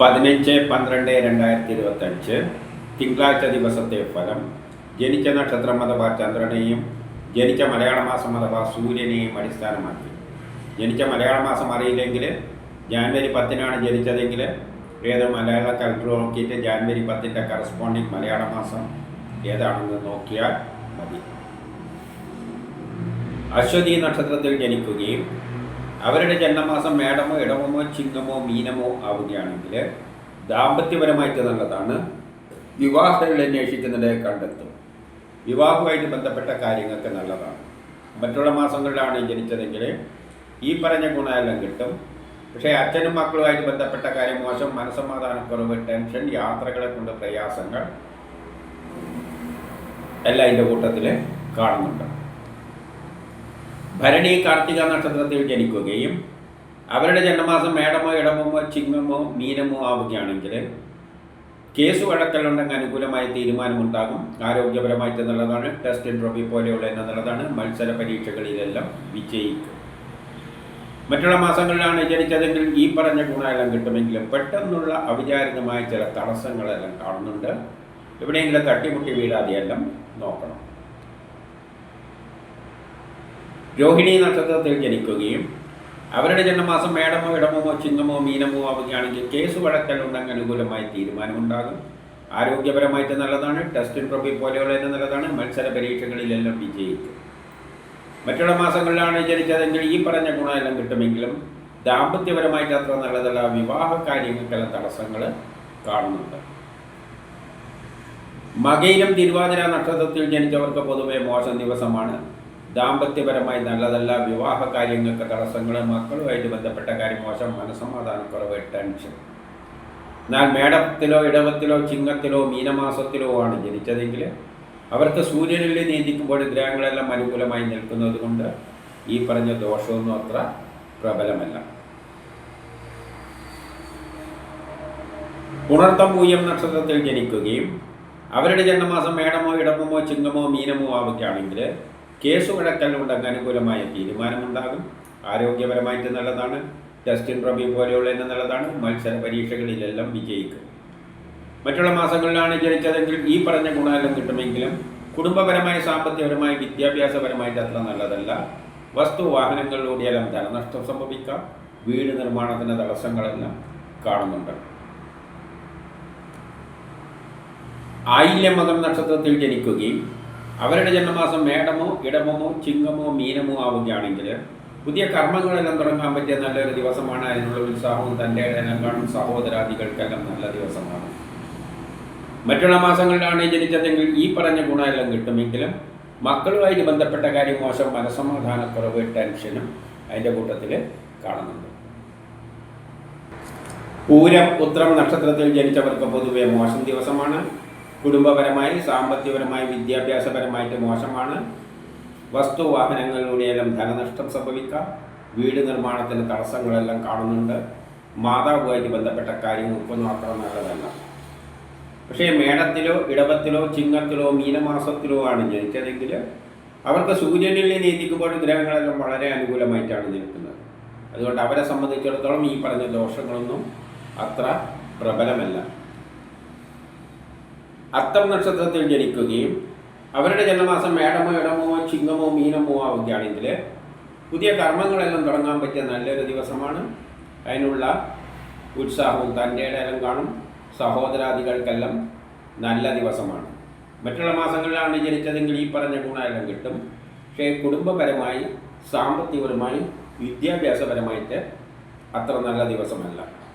പതിനഞ്ച് പന്ത്രണ്ട് രണ്ടായിരത്തി ഇരുപത്തഞ്ച് തിങ്കളാഴ്ച ദിവസത്തെ ഫലം. ജനിച്ച നക്ഷത്രം അഥവാ ചന്ദ്രനെയും ജനിച്ച മലയാള മാസം അഥവാ സൂര്യനെയും അടിസ്ഥാനമാക്കി. ജനിച്ച മലയാള മാസം അറിയില്ലെങ്കിൽ ജാനുവരി പത്തിനാണ് ജനിച്ചതെങ്കിൽ ഏത് മലയാള കലണ്ടർ നോക്കിയിട്ട് ജാനുവരി പത്തിന്റെ കറസ്പോണ്ടിങ് മലയാള മാസം ഏതാണെന്ന് നോക്കിയാൽ മതി. അശ്വതി നക്ഷത്രത്തിൽ ജനിക്കുകയും അവരുടെ ജന്മമാസം മേടമോ ഇടവമോ ചിങ്ങമോ മീനമോ ആവുകയാണെങ്കിൽ ദാമ്പത്യപരമായിട്ട് നല്ലതാണ് വിവാഹത്തിൽ അന്വേഷിക്കുന്നത് കണ്ടെത്തും. വിവാഹവുമായിട്ട് ബന്ധപ്പെട്ട കാര്യങ്ങൾക്ക് നല്ലതാണ്. മറ്റുള്ള മാസങ്ങളിലാണ് ജനിച്ചതെങ്കിൽ ഈ പറഞ്ഞ ഗുണമെല്ലാം കിട്ടും. പക്ഷേ അച്ഛനും മക്കളുമായിട്ട് ബന്ധപ്പെട്ട കാര്യം മോശം മനസ്സമാധാനക്കുറവ് ടെൻഷൻ യാത്രകളെ കൊണ്ട് പ്രയാസങ്ങൾ എല്ലാം ഇതിന്റെ കൂട്ടത്തിൽ കാണുന്നുണ്ട്. ഭരണി കാർത്തിക നക്ഷത്രത്തിൽ ജനിക്കുകയും അവരുടെ ജന്മമാസം മേടമോ ഇടമോ ചിങ്ങമോ മീനമോ ആവുകയാണെങ്കിൽ കേസ് വഴക്കലുണ്ടെങ്കിൽ അനുകൂലമായ തീരുമാനമുണ്ടാകും. ആരോഗ്യപരമായിട്ട് നല്ലതാണ് ടെസ്റ്റ് ട്രോഫി പോലെയുള്ള എന്നുള്ളതാണ്. മത്സര പരീക്ഷകളിലെല്ലാം വിജയിക്കും. മറ്റുള്ള മാസങ്ങളിലാണ് ജനിച്ചതെങ്കിൽ ഈ പറഞ്ഞ ഗുണമെല്ലാം കിട്ടുമെങ്കിലും പെട്ടെന്നുള്ള അവിചാരിതമായ ചില തടസ്സങ്ങളെല്ലാം കാണുന്നുണ്ട്. എവിടെയെങ്കിലും തട്ടിമുട്ടി വീഴാതെയെല്ലാം നോക്കണം. രോഹിണി നക്ഷത്രത്തിൽ ജനിക്കുകയും അവരുടെ ജന്മമാസം മേടമോ ഇടമോ ചിങ്ങമോ മീനമോ ആവുകയാണെങ്കിൽ കേസ് വഴക്കൽ വഴക്കലുണ്ടെങ്കിൽ അനുകൂലമായി തീരുമാനമുണ്ടാകും. ആരോഗ്യപരമായിട്ട് നല്ലതാണ്. ടെസ്റ്റിൻ ട്രോഫി പോലെയുള്ള നല്ലതാണ്. മത്സര പരീക്ഷകളിലെല്ലാം വിജയിക്കും. മറ്റുള്ള മാസങ്ങളിലാണ് ജനിച്ചതെങ്കിൽ ഈ പറഞ്ഞ ഗുണമെല്ലാം കിട്ടുമെങ്കിലും ദാമ്പത്യപരമായിട്ട് അത്ര നല്ലതല്ല. വിവാഹ കാര്യങ്ങൾക്കെല്ലാം തടസ്സങ്ങൾ കാണുന്നുണ്ട്. മകയിലും തിരുവാതിര നക്ഷത്രത്തിൽ ജനിച്ചവർക്ക് പൊതുവെ മോശം ദിവസമാണ്. ദാമ്പത്യപരമായി നല്ലതല്ല വിവാഹ കാര്യങ്ങൾക്ക് തടസ്സങ്ങൾ മക്കളുമായിട്ട് ബന്ധപ്പെട്ട കാര്യം മോശം മനസ്സമാധാനക്കുറവ് ടെൻഷൻ എന്നാൽ മേടത്തിലോ ഇടവത്തിലോ ചിങ്ങത്തിലോ മീനമാസത്തിലോ ആണ് ജനിച്ചതെങ്കിൽ അവർക്ക് സൂര്യനിൽ നീന്തിക്കുമ്പോൾ ഗ്രഹങ്ങളെല്ലാം അനുകൂലമായി നിൽക്കുന്നത് കൊണ്ട് ഈ പറഞ്ഞ ദോഷമൊന്നും അത്ര പ്രബലമല്ല. ഉണർത്തം പൂയം നക്ഷത്രത്തിൽ ജനിക്കുകയും അവരുടെ ജന്മമാസം മേടമോ ഇടമോ ചിങ്ങമോ മീനമോ ആവുകയാണെങ്കിൽ കേസ് വഴക്കലുണ്ടെങ്കിൽ അനുകൂലമായ തീരുമാനമുണ്ടാകും. ആരോഗ്യപരമായിട്ട് നല്ലതാണ്. ടെസ്റ്റിൻ റബി പോലെയുള്ള തന്നെ നല്ലതാണ്. മത്സര പരീക്ഷകളിലെല്ലാം വിജയിക്കും. മറ്റുള്ള മാസങ്ങളിലാണ് ജനിച്ചതെങ്കിൽ ഈ പറഞ്ഞ ഗുണമെല്ലാം കിട്ടുമെങ്കിലും കുടുംബപരമായി സാമ്പത്തികപരമായി വിദ്യാഭ്യാസപരമായിട്ട് അത്ര നല്ലതല്ല. വസ്തു വാഹനങ്ങളിലൂടെയെല്ലാം ധനനഷ്ടം സംഭവിക്കാം. വീട് നിർമ്മാണത്തിന് തടസ്സങ്ങളെല്ലാം കാണുന്നുണ്ട്. ആയില്യമകം നക്ഷത്രത്തിൽ ജനിക്കുകയും അവരുടെ ജന്മമാസം മേടമോ ഇടമോ ചിങ്ങമോ മീനമോ ആവുകയാണെങ്കിൽ പുതിയ കർമ്മങ്ങളെല്ലാം തുടങ്ങാൻ പറ്റിയ നല്ലൊരു ദിവസമാണ് അതിനുള്ള ഉത്സാഹവും തന്റെ കാണും സഹോദരാദികൾക്കെല്ലാം നല്ല ദിവസമാണ്. മറ്റുള്ള മാസങ്ങളിലാണ് ജനിച്ചതെങ്കിൽ ഈ പറഞ്ഞ ഗുണമെല്ലാം കിട്ടുമെങ്കിലും മക്കളുമായി ബന്ധപ്പെട്ട കാര്യം മോശം മനസമാധാനക്കുറവ് ടെൻഷനും അതിന്റെ കൂട്ടത്തിൽ കാണുന്നുണ്ട്. പൂരം ഉത്രം നക്ഷത്രത്തിൽ ജനിച്ചവർക്ക് പൊതുവെ മോശം ദിവസമാണ്. കുടുംബപരമായി സാമ്പത്തികപരമായി വിദ്യാഭ്യാസപരമായിട്ട് മോശമാണ്. വസ്തു വാഹനങ്ങളിലൂടെയെല്ലാം ധനനഷ്ടം സംഭവിക്കാം. വീട് നിർമ്മാണത്തിന് തടസ്സങ്ങളെല്ലാം കാണുന്നുണ്ട്. മാതാവുമായിട്ട് ബന്ധപ്പെട്ട കാര്യങ്ങൾക്കൊന്നും അത്ര നല്ലതല്ല. പക്ഷേ മേടത്തിലോ ഇടവത്തിലോ ചിങ്ങത്തിലോ മീനമാസത്തിലോ ആണ് ജനിച്ചതെങ്കിൽ അവർക്ക് സൂര്യനിൽ നീതിക്കുമ്പോൾ ഗ്രഹങ്ങളെല്ലാം വളരെ അനുകൂലമായിട്ടാണ് നിൽക്കുന്നത്. അതുകൊണ്ട് അവരെ സംബന്ധിച്ചിടത്തോളം ഈ പറഞ്ഞ ദോഷങ്ങളൊന്നും അത്ര പ്രബലമല്ല. അത്തം നക്ഷത്രത്തിൽ ജനിക്കുകയും അവരുടെ ജന്മമാസം മേടമോ ഇടമോ ചിങ്ങമോ മീനമോ ആവുകയാണെങ്കിൽ പുതിയ കർമ്മങ്ങളെല്ലാം തുടങ്ങാൻ പറ്റിയ നല്ലൊരു ദിവസമാണ്. അതിനുള്ള ഉത്സാഹവും തന്റെ ഇടയിലും കാണും. സഹോദരാദികൾക്കെല്ലാം നല്ല ദിവസമാണ്. മറ്റുള്ള മാസങ്ങളിലാണ് ജനിച്ചതെങ്കിൽ ഈ പറഞ്ഞ ഗുണമെല്ലാം കിട്ടും. പക്ഷേ കുടുംബപരമായി സാമ്പത്തികപരമായി വിദ്യാഭ്യാസപരമായിട്ട് അത്ര നല്ല ദിവസമല്ല.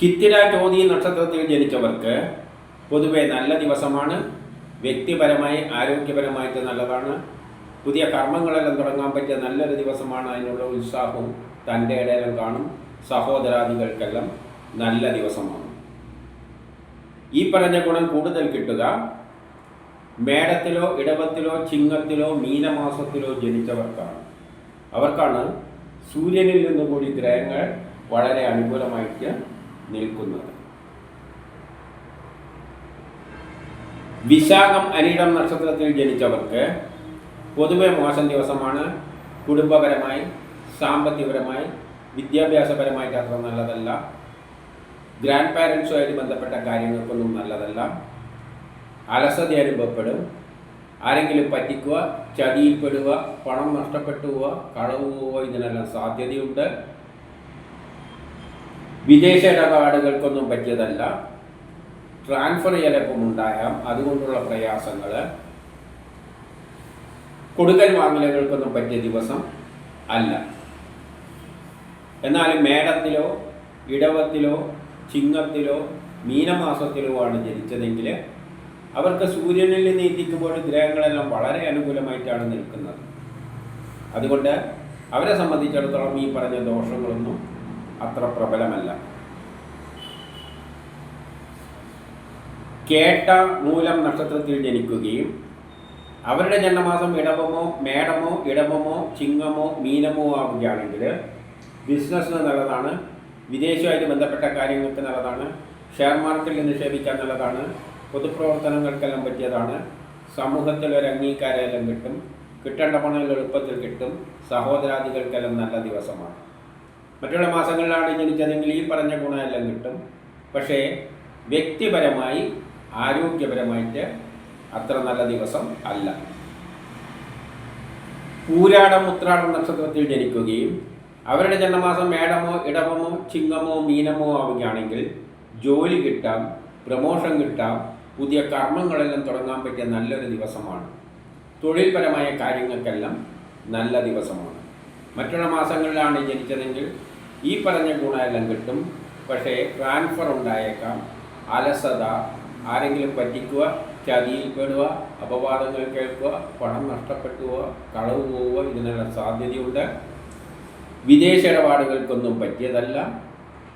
ചിത്തിര ചോതി നക്ഷത്രത്തിൽ ജനിച്ചവർക്ക് പൊതുവെ നല്ല ദിവസമാണ്. വ്യക്തിപരമായി ആരോഗ്യപരമായിട്ട് നല്ലതാണ്. പുതിയ കർമ്മങ്ങളെല്ലാം തുടങ്ങാൻ പറ്റിയ നല്ലൊരു ദിവസമാണ്. അതിനുള്ള ഉത്സാഹവും തന്റെ ഇടയിലും കാണും. സഹോദരാദികൾക്കെല്ലാം നല്ല ദിവസമാണ്. ഈ പറഞ്ഞ ഗുണം കൂടുതൽ കിട്ടുക. മേടത്തിലോ ഇടവത്തിലോ ചിങ്ങത്തിലോ മീനമാസത്തിലോ ജനിച്ചവർക്കാണ്. അവർക്കാണ് സൂര്യനിൽ നിന്നുകൂടി ഗ്രഹങ്ങൾ വളരെ അനുകൂലമായിട്ട് നിൽക്കുന്നത്. വിശാഖം അനിടം നക്ഷത്രത്തിൽ ജനിച്ചവർക്ക് പൊതുവെ മോശം ദിവസമാണ്. കുടുംബപരമായി സാമ്പത്തികപരമായി വിദ്യാഭ്യാസപരമായിട്ട് അത്ര നല്ലതല്ല. ഗ്രാൻഡ് പാരൻസുമായിട്ട് ബന്ധപ്പെട്ട കാര്യങ്ങൾക്കൊന്നും നല്ലതല്ല. അലസത അനുഭവപ്പെടും. ആരെങ്കിലും പറ്റിക്കുക ചതിയിൽപ്പെടുക പണം നഷ്ടപ്പെട്ടു പോവുക കളവ് പോവുക ഇതിനെല്ലാം സാധ്യതയുണ്ട്. വിദേശ ഇടപാടുകൾക്കൊന്നും പറ്റിയതല്ല. ട്രാൻസ്ഫർ ചിലപ്പം ഉണ്ടായാം അതുകൊണ്ടുള്ള പ്രയാസങ്ങൾ കൊടുക്കൽ വാങ്ങലുകൾക്കൊന്നും പറ്റിയ ദിവസം അല്ല. എന്നാൽ മേടത്തിലോ ഇടവത്തിലോ ചിങ്ങത്തിലോ മീനമാസത്തിലോ ആണ് ജനിച്ചതെങ്കിൽ അവർക്ക് സൂര്യനിൽ നീതിക്കുമ്പോൾ ഗ്രഹങ്ങളെല്ലാം വളരെ അനുകൂലമായിട്ടാണ് നിൽക്കുന്നത്. അതുകൊണ്ട് അവരെ സംബന്ധിച്ചിടത്തോളം ഈ പറഞ്ഞ ദോഷങ്ങളൊന്നും അത്ര പ്രബലമല്ല. കേട്ട മൂലം നക്ഷത്രത്തിൽ ജനിക്കുകയും അവരുടെ ജന്മമാസം ഇടവമോ മേടമോ ഇടവമോ ചിങ്ങമോ മീനമോ ആവുകയാണെങ്കിൽ ബിസിനസ്സിന് നല്ലതാണ് വിദേശവുമായിട്ട് ബന്ധപ്പെട്ട കാര്യങ്ങൾക്ക് നല്ലതാണ് ഷെയർ മാർക്കറ്റിൽ നിക്ഷേപിക്കാൻ നല്ലതാണ് പൊതുപ്രവർത്തനങ്ങൾക്കെല്ലാം പറ്റിയതാണ് സമൂഹത്തിൽ ഒരു അംഗീകാരമെല്ലാം കിട്ടും കിട്ടേണ്ട പണം എളുപ്പത്തിൽ കിട്ടും സഹോദരാദികൾക്കെല്ലാം നല്ല ദിവസമാണ്. മറ്റുള്ള മാസങ്ങളിലാണ് ജനിച്ചതെങ്കിൽ ഈ പറഞ്ഞ ഗുണമെല്ലാം കിട്ടും. പക്ഷേ വ്യക്തിപരമായി ആരോഗ്യപരമായിട്ട് അത്ര നല്ല ദിവസം അല്ല. പൂരാടം ഉത്രാടം നക്ഷത്രത്തിൽ ജനിക്കുകയും അവരുടെ ജന്മമാസം മേടമോ ഇടവമോ ചിങ്ങമോ മീനമോ ആവുകയാണെങ്കിൽ ജോലി കിട്ടാം പ്രമോഷൻ കിട്ടാം പുതിയ കർമ്മങ്ങളെല്ലാം തുടങ്ങാൻ പറ്റിയ നല്ലൊരു ദിവസമാണ്. തൊഴിൽപരമായ കാര്യങ്ങൾക്കെല്ലാം നല്ല ദിവസമാണ്. മറ്റുള്ള മാസങ്ങളിലാണ് ജനിച്ചതെങ്കിൽ ഈ പറഞ്ഞ ഗുണമെല്ലാം കിട്ടും. പക്ഷേ ട്രാൻസ്ഫർ ഉണ്ടായേക്കാം. അലസത ആരെങ്കിലും പറ്റിക്കുക ചതിയിൽപ്പെടുക അപവാദങ്ങൾ കേൾക്കുക പണം നഷ്ടപ്പെട്ടു പോവുക കളവ് പോവുക ഇതിനെല്ലാം സാധ്യതയുണ്ട്. വിദേശ ഇടപാടുകൾക്കൊന്നും പറ്റിയതല്ല.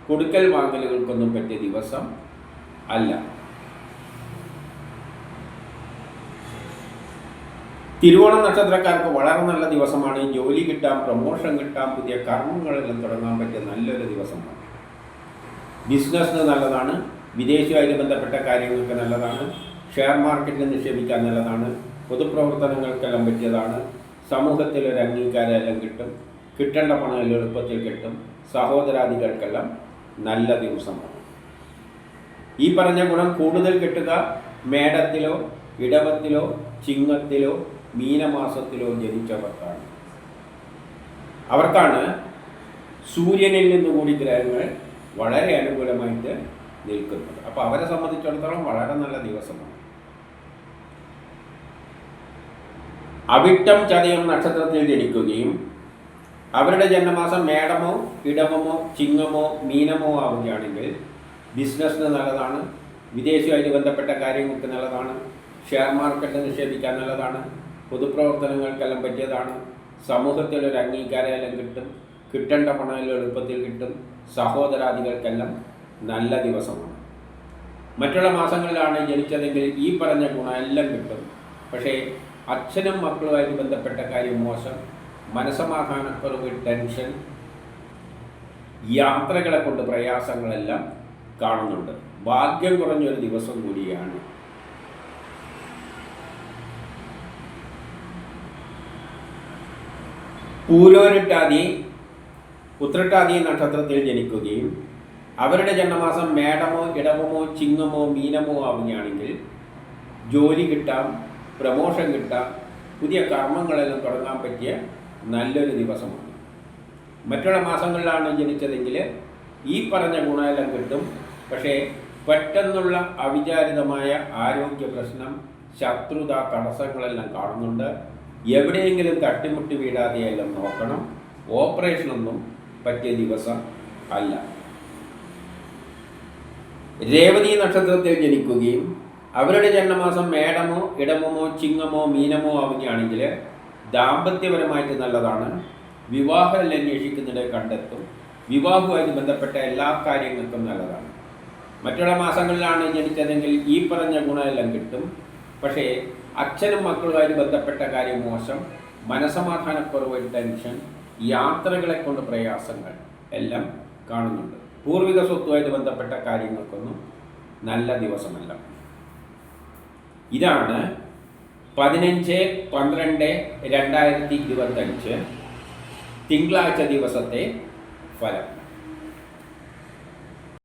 കൊടുക്കൽ വാങ്ങലുകൾക്കൊന്നും പറ്റിയ ദിവസം അല്ല. തിരുവോണം നക്ഷത്രക്കാർക്ക് വളരെ നല്ല ദിവസമാണ്. ജോലി കിട്ടാം പ്രമോഷൻ കിട്ടാം പുതിയ കർമ്മങ്ങളെല്ലാം തുടങ്ങാൻ പറ്റിയ നല്ലൊരു ദിവസമാണ്. ബിസിനസ്സിന് നല്ലതാണ്. വിദേശവുമായി ബന്ധപ്പെട്ട കാര്യങ്ങൾക്ക് നല്ലതാണ്. ഷെയർ മാർക്കറ്റിൽ നിക്ഷേപിക്കാൻ നല്ലതാണ്. പൊതുപ്രവർത്തനങ്ങൾക്കെല്ലാം പറ്റിയതാണ്. സമൂഹത്തിൽ ഒരു അംഗീകാരമെല്ലാം കിട്ടും. കിട്ടേണ്ട പണം എളുപ്പത്തിൽ കിട്ടും. സഹോദരാദികൾക്കെല്ലാം നല്ല ദിവസമാണ്. ഈ പറഞ്ഞ ഗുണം കൂടുതൽ കിട്ടുക മേടത്തിലോ ഇടവത്തിലോ ചിങ്ങത്തിലോ മീനമാസത്തിലോ ജനിച്ചവർക്കാണ്. അവർക്കാണ് സൂര്യനിൽ നിന്നുകൂടി ഗ്രഹങ്ങൾ വളരെ അനുകൂലമായിട്ട് നിൽക്കുന്നത്. അപ്പോൾ അവരെ സംബന്ധിച്ചിടത്തോളം വളരെ നല്ല ദിവസമാണ്. അവിട്ടം ചതയം നക്ഷത്രത്തിൽ ജനിക്കുകയും അവരുടെ ജന്മമാസം മേടമോ ഇടമോ ചിങ്ങമോ മീനമോ ആവുകയാണെങ്കിൽ ബിസിനസ്സിന് നല്ലതാണ് വിദേശവുമായിട്ട് ബന്ധപ്പെട്ട കാര്യങ്ങൾക്ക് നല്ലതാണ് ഷെയർ മാർക്കറ്റ് നിക്ഷേപിക്കാൻ നല്ലതാണ് പൊതുപ്രവർത്തനങ്ങൾക്കെല്ലാം പറ്റിയതാണ്. സമൂഹത്തിൽ ഒരു അംഗീകാരമെല്ലാം കിട്ടും. കിട്ടേണ്ട പണമെല്ലാം എളുപ്പത്തിൽ കിട്ടും. സഹോദരാദികൾക്കെല്ലാം നല്ല ദിവസമാണ്. മറ്റുള്ള മാസങ്ങളിലാണ് ജനിച്ചതെങ്കിൽ ഈ പറഞ്ഞ ഗുണമെല്ലാം കിട്ടും. പക്ഷേ അച്ഛനും മക്കളുമായിട്ട് ബന്ധപ്പെട്ട കാര്യം മോശം. മനസമാധാനക്കുറവ് ടെൻഷൻ യാത്രകളെ കൊണ്ട് പ്രയാസങ്ങളെല്ലാം കാണുന്നുണ്ട്. ഭാഗ്യം കുറഞ്ഞൊരു ദിവസം കൂടിയാണ് പൂരോരിട്ടാതി ഉത്രട്ടാതി നക്ഷത്രത്തിൽ ജനിക്കുകയും അവരുടെ ജന്മമാസം മേടമോ ഇടവമോ ചിങ്ങമോ മീനമോ ആവുകയാണെങ്കിൽ ജോലി കിട്ടാം പ്രമോഷൻ കിട്ടാം പുതിയ കർമ്മങ്ങളെല്ലാം തുടങ്ങാൻ പറ്റിയ നല്ലൊരു ദിവസമാണ്. മറ്റുള്ള മാസങ്ങളിലാണ് ജനിച്ചതെങ്കിൽ ഈ പറഞ്ഞ ഗുണമെല്ലാം കിട്ടും. പക്ഷേ പെട്ടെന്നുള്ള അവിചാരിതമായ ആരോഗ്യ പ്രശ്നം ശത്രുത തടസ്സങ്ങളെല്ലാം കാണുന്നുണ്ട്. എവിടെയെങ്കിലും തട്ടിമുട്ടി വീഴാതെയെല്ലാം നോക്കണം. ഓപ്പറേഷനൊന്നും പറ്റിയ ദിവസം അല്ല. രേവതി നക്ഷത്രത്തിൽ ജനിക്കുകയും അവരുടെ ജന്മമാസം മേടമോ ഇടമോ ചിങ്ങമോ മീനമോ ആവുകയാണെങ്കിൽ ദാമ്പത്യപരമായിട്ട് നല്ലതാണ്. വിവാഹം അന്വേഷിക്കുന്നിടെ കണ്ടെത്തും. വിവാഹവുമായി ബന്ധപ്പെട്ട എല്ലാ കാര്യങ്ങൾക്കും നല്ലതാണ്. മറ്റുള്ള മാസങ്ങളിലാണ് ജനിച്ചതെങ്കിൽ ഈ പറഞ്ഞ ഗുണമെല്ലാം കിട്ടും. പക്ഷേ അച്ഛനും മക്കളുമായി ബന്ധപ്പെട്ട കാര്യം മോശം മനസമാധാനക്കുറവ് ടെൻഷൻ യാത്രകളെ കൊണ്ട് പ്രയാസങ്ങൾ എല്ലാം കാണുന്നുണ്ട്. പൂർവിക സ്വത്തുമായിട്ട് ബന്ധപ്പെട്ട കാര്യങ്ങൾക്കൊന്നും നല്ല ദിവസമല്ല. ഇതാണ് പതിനഞ്ച് പന്ത്രണ്ട് രണ്ടായിരത്തി ഇരുപത്തഞ്ച് തിങ്കളാഴ്ച ദിവസത്തെ ഫലം.